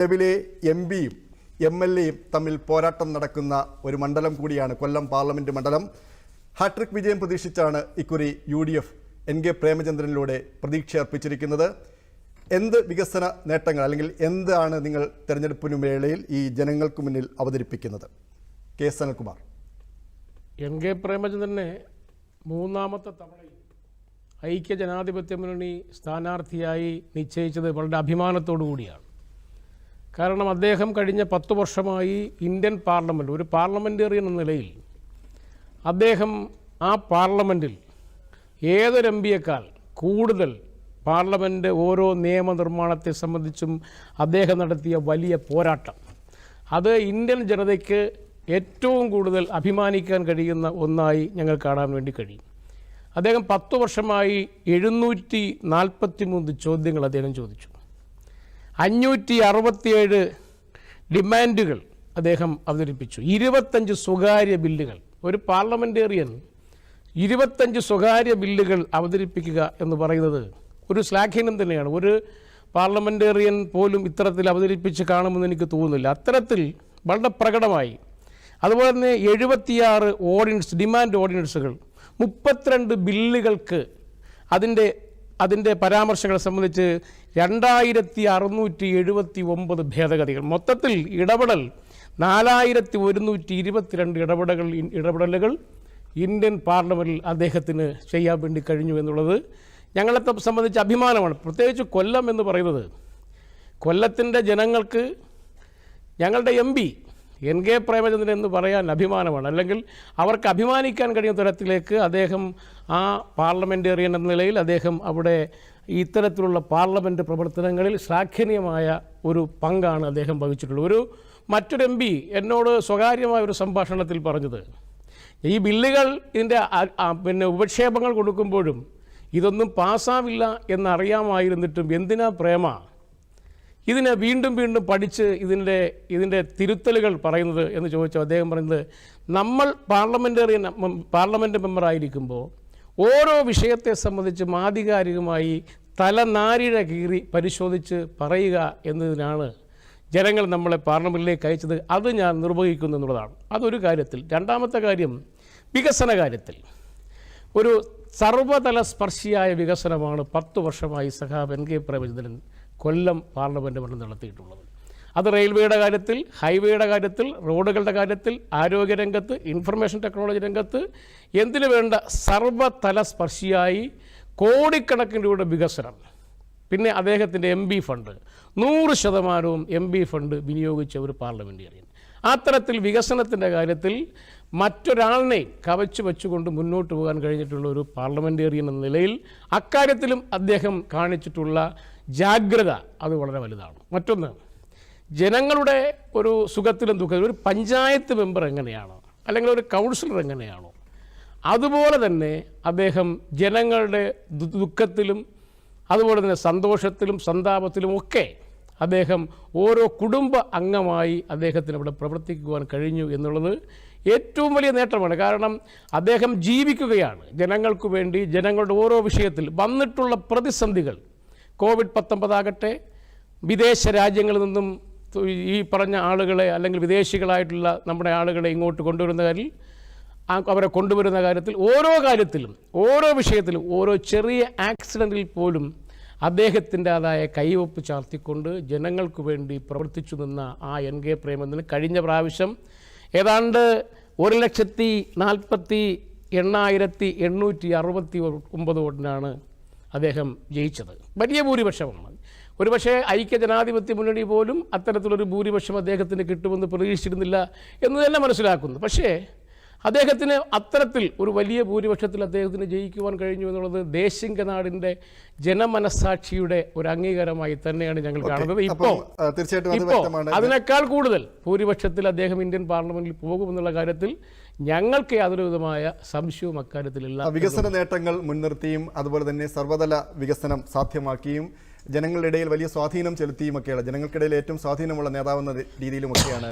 നിലവിലെ എം പിയും M L എയും തമ്മിൽ പോരാട്ടം നടക്കുന്ന ഒരു മണ്ഡലം കൂടിയാണ് കൊല്ലം പാർലമെന്റ് മണ്ഡലം. ഹാട്രിക് വിജയം പ്രതീക്ഷിച്ചാണ് ഇക്കുറി U D F N K പ്രേമചന്ദ്രനിലൂടെ പ്രതീക്ഷ അർപ്പിച്ചിരിക്കുന്നത് എന്ത് വികസന നേട്ടങ്ങൾ അല്ലെങ്കിൽ എന്താണ് നിങ്ങൾ തെരഞ്ഞെടുപ്പിന് വേളയിൽ ഈ ജനങ്ങൾക്ക് മുന്നിൽ അവതരിപ്പിക്കുന്നത്? K S Anilkumar. N K പ്രേമചന്ദ്രനെ മൂന്നാമത്തെ തവണയും ഐക്യ ജനാധിപത്യ മുന്നണി സ്ഥാനാർത്ഥിയായി നിശ്ചയിച്ചത് വളരെ അഭിമാനത്തോടു കൂടിയാണ്. കാരണം അദ്ദേഹം കഴിഞ്ഞ പത്ത് വർഷമായി ഇന്ത്യൻ പാർലമെന്റ് ഒരു പാർലമെന്റേറിയൻ എന്ന നിലയിൽ അദ്ദേഹം ആ പാർലമെന്റിൽ ഏതൊരു എം പിയേക്കാൾ കൂടുതൽ പാർലമെന്റ് ഓരോ നിയമനിർമ്മാണത്തെ സംബന്ധിച്ചും അദ്ദേഹം നടത്തിയ വലിയ പോരാട്ടം. അത് ഇന്ത്യൻ ജനതയ്ക്ക് ഏറ്റവും കൂടുതൽ അഭിമാനിക്കാൻ കഴിയുന്ന ഒന്നായി ഞങ്ങൾ കാണാൻ വേണ്ടി കഴിയും. അദ്ദേഹം പത്തു വർഷമായി എഴുന്നൂറ്റി നാൽപ്പത്തി മൂന്ന് ചോദ്യങ്ങൾ അദ്ദേഹം ചോദിച്ചു. അഞ്ഞൂറ്റി അറുപത്തിയേഴ് ഡിമാൻഡുകൾ അദ്ദേഹം അവതരിപ്പിച്ചു. ഇരുപത്തഞ്ച് സ്വകാര്യ ബില്ലുകൾ. ഒരു പാർലമെന്റേറിയൻ ഇരുപത്തഞ്ച് സ്വകാര്യ ബില്ലുകൾ അവതരിപ്പിക്കുക എന്ന് പറയുന്നത് ഒരു ശ്ലാഘീനം തന്നെയാണ്. ഒരു പാർലമെന്റേറിയൻ പോലും ഇത്തരത്തിൽ അവതരിപ്പിച്ച് കാണുമെന്ന് എനിക്ക് തോന്നുന്നില്ല. അത്തരത്തിൽ വളരെ പ്രകടമായി. അതുപോലെ തന്നെ എഴുപത്തിയാറ് ഓർഡിനൻസ് ഡിമാൻഡ് ഓർഡിനൻസുകൾ. മുപ്പത്തിരണ്ട് ബില്ലുകൾക്ക് അതിന്റെ അതിന്റെ പരാമർശങ്ങളെ സംബന്ധിച്ച് രണ്ടായിരത്തി അറുന്നൂറ്റി എഴുപത്തി ഒമ്പത് ഭേദഗതികൾ. മൊത്തത്തിൽ ഇടപെടൽ നാലായിരത്തി ഒരുന്നൂറ്റി ഇരുപത്തിരണ്ട് ഇടപെടകൾ ഇടപെടലുകൾ ഇന്ത്യൻ പാർലമെന്റിൽ അദ്ദേഹത്തിന് ചെയ്യാൻ വേണ്ടി കഴിഞ്ഞു എന്നുള്ളത് ഞങ്ങളെ സംബന്ധിച്ച് അഭിമാനമാണ്. പ്രത്യേകിച്ച് കൊല്ലം എന്ന് പറയുന്നത് കൊല്ലത്തിന്റെ ജനങ്ങൾക്ക് ഞങ്ങളുടെ എം എൻ കെ പ്രേമചന്ദ്രൻ എന്ന് പറയാൻ അഭിമാനമാണ്. അല്ലെങ്കിൽ അവർക്ക് അഭിമാനിക്കാൻ കഴിയുന്ന തരത്തിലേക്ക് അദ്ദേഹം ആ പാർലമെന്റേറിയൻ എന്ന നിലയിൽ അദ്ദേഹം അവിടെ ഇത്തരത്തിലുള്ള പാർലമെന്റ് പ്രവർത്തനങ്ങളിൽ ശ്ലാഘനീയമായ ഒരു പങ്കാണ് അദ്ദേഹം വഹിച്ചിട്ടുള്ളത്. ഒരു മറ്റൊരു എം പി എന്നോട് സ്വകാര്യമായ ഒരു സംഭാഷണത്തിൽ പറഞ്ഞത് ഈ ബില്ലുകൾ ഇതിന്റെ പിന്നെ ഉപക്ഷേപങ്ങൾ കൊടുക്കുമ്പോഴും ഇതൊന്നും പാസ്സാവില്ല എന്നറിയാമായിരുന്നിട്ടും എന്തിനാ പ്രേമ? ഇതിനെ വീണ്ടും വീണ്ടും പഠിച്ച് ഇതിന്റെ ഇതിന്റെ തിരുത്തലുകൾ പറയുന്നത് എന്ന് ചോദിച്ചു അദ്ദേഹം പറയുന്നത് നമ്മൾ പാർലമെന്റേറിയൻ പാർലമെന്റ് മെമ്പറായിരിക്കുമ്പോൾ ഓരോ വിഷയത്തെ സംബന്ധിച്ചും ആധികാരികമായി തലനാരിഴ കീറി പരിശോധിച്ച് പറയുക എന്നതിനാണ് ജനങ്ങൾ നമ്മളെ പാർലമെന്റിലേക്ക് അയച്ചത്. അത് ഞാൻ നിർവഹിക്കുന്നു എന്നുള്ളതാണ്. അതൊരു കാര്യത്തിൽ. രണ്ടാമത്തെ കാര്യം വികസന കാര്യത്തിൽ. ഒരു സർവതല സ്പർശിയായ വികസനമാണ് പത്ത് വർഷമായി സഖാബ് N K Premachandran Kollam parliament മണ്ഡലം നടത്തിയിട്ടുള്ളത്. അത് റെയിൽവേയുടെ കാര്യത്തിൽ ഹൈവേയുടെ കാര്യത്തിൽ റോഡുകളുടെ കാര്യത്തിൽ ആരോഗ്യരംഗത്ത് ഇൻഫർമേഷൻ ടെക്നോളജി രംഗത്ത് എന്തിനു വേണ്ട സർവതല സ്പർശിയായി കോടിക്കണക്കിന് രൂപയുടെ വികസനം. പിന്നെ അദ്ദേഹത്തിന്റെ എം ബി ഫണ്ട് നൂറ് ശതമാനവും എം ബി ഫണ്ട് വിനിയോഗിച്ച ഒരു പാർലമെന്റേറിയൻ അത്തരത്തിൽ വികസനത്തിന്റെ കാര്യത്തിൽ മറ്റൊരാളിനെ കവച്ചു വെച്ചുകൊണ്ട് മുന്നോട്ട് പോകാൻ കഴിഞ്ഞിട്ടുള്ള ഒരു പാർലമെന്റേറിയൻ എന്ന നിലയിൽ അക്കാര്യത്തിലും അദ്ദേഹം കാണിച്ചിട്ടുള്ള ജാഗ്രത അത് വളരെ വലുതാണ്. മറ്റൊന്ന് ജനങ്ങളുടെ ഒരു സുഖത്തിലും ദുഃഖത്തിലും ഒരു പഞ്ചായത്ത് മെമ്പർ എങ്ങനെയാണോ അല്ലെങ്കിൽ ഒരു കൗൺസിലർ എങ്ങനെയാണോ അതുപോലെ തന്നെ അദ്ദേഹം ജനങ്ങളുടെ ദുഃഖത്തിലും അതുപോലെ തന്നെ സന്തോഷത്തിലും സന്താപത്തിലും ഒക്കെ അദ്ദേഹം ഓരോ കുടുംബ അംഗമായി അദ്ദേഹത്തിന് അവിടെ പ്രവർത്തിക്കുവാൻ കഴിഞ്ഞു എന്നുള്ളത് ഏറ്റവും വലിയ നേട്ടമാണ്. കാരണം അദ്ദേഹം ജീവിക്കുകയാണ്. ജനങ്ങൾക്ക് വേണ്ടി ജനങ്ങളുടെ ഓരോ വിഷയത്തിൽ വന്നിട്ടുള്ള പ്രതിസന്ധികൾ കോവിഡ് പത്തൊമ്പതാകട്ടെ വിദേശ രാജ്യങ്ങളിൽ നിന്നും ഈ പറഞ്ഞ ആളുകളെ അല്ലെങ്കിൽ വിദേശികളായിട്ടുള്ള നമ്മുടെ ആളുകളെ ഇങ്ങോട്ട് കൊണ്ടുവരുന്ന കാര്യത്തിൽ അവരെ കൊണ്ടുവരുന്ന കാര്യത്തിൽ ഓരോ കാര്യത്തിലും ഓരോ വിഷയത്തിലും ഓരോ ചെറിയ ആക്സിഡന്റിൽ പോലും അദ്ദേഹത്തിന്റെതായ കൈവപ്പ് ചാർത്തിക്കൊണ്ട് ജനങ്ങൾക്ക് വേണ്ടി പ്രവർത്തിച്ചു നിന്ന ആ എൻ കെ പ്രേമചന്ദ്രൻ കഴിഞ്ഞ പ്രാവശ്യം ഏതാണ്ട് ഒരു ലക്ഷത്തി നാൽപ്പത്തി എണ്ണായിരത്തി എണ്ണൂറ്റി അറുപത്തി ഒമ്പത് വോട്ടിനാണ് അദ്ദേഹം ജയിച്ചത്. വലിയ ഭൂരിപക്ഷമാണ്. ഒരുപക്ഷേ ഐക്യ ജനാധിപത്യ മുന്നണി പോലും അത്തരത്തിലൊരു ഭൂരിപക്ഷം അദ്ദേഹത്തിന് കിട്ടുമെന്ന് പ്രതീക്ഷിച്ചിരുന്നില്ല എന്ന് തന്നെ മനസ്സിലാക്കുന്നു. പക്ഷേ അദ്ദേഹത്തിന് അത്തരത്തിൽ ഒരു വലിയ ഭൂരിപക്ഷത്തിൽ അദ്ദേഹത്തിന് ജയിക്കുവാൻ കഴിഞ്ഞു എന്നുള്ളത് ദേശിംഗനാടിന്റെ ജനമനസാക്ഷിയുടെ ഒരു അംഗീകാരമായി തന്നെയാണ് ഞങ്ങൾ കാണുന്നത്. ഇപ്പോൾ തീർച്ചയായിട്ടും അതിനേക്കാൾ കൂടുതൽ ഭൂരിപക്ഷത്തിൽ അദ്ദേഹം ഇന്ത്യൻ പാർലമെന്റിൽ പോകുമെന്നുള്ള കാര്യത്തിൽ ഞങ്ങൾക്ക് യാതൊരു വിധമായ സംശയവും അക്കാര്യത്തിലില്ല വികസന നേട്ടങ്ങൾ മുൻനിർത്തിയും അതുപോലെ തന്നെ സർവതല വികസനം സാധ്യമാക്കിയും ജനങ്ങളുടെ ഇടയിൽ വലിയ സ്വാധീനം ചെലുത്തിയുമൊക്കെയാണ്. ജനങ്ങൾക്കിടയിൽ ഏറ്റവും സ്വാധീനമുള്ള നേതാവെന്ന രീതിയിലുമൊക്കെയാണ്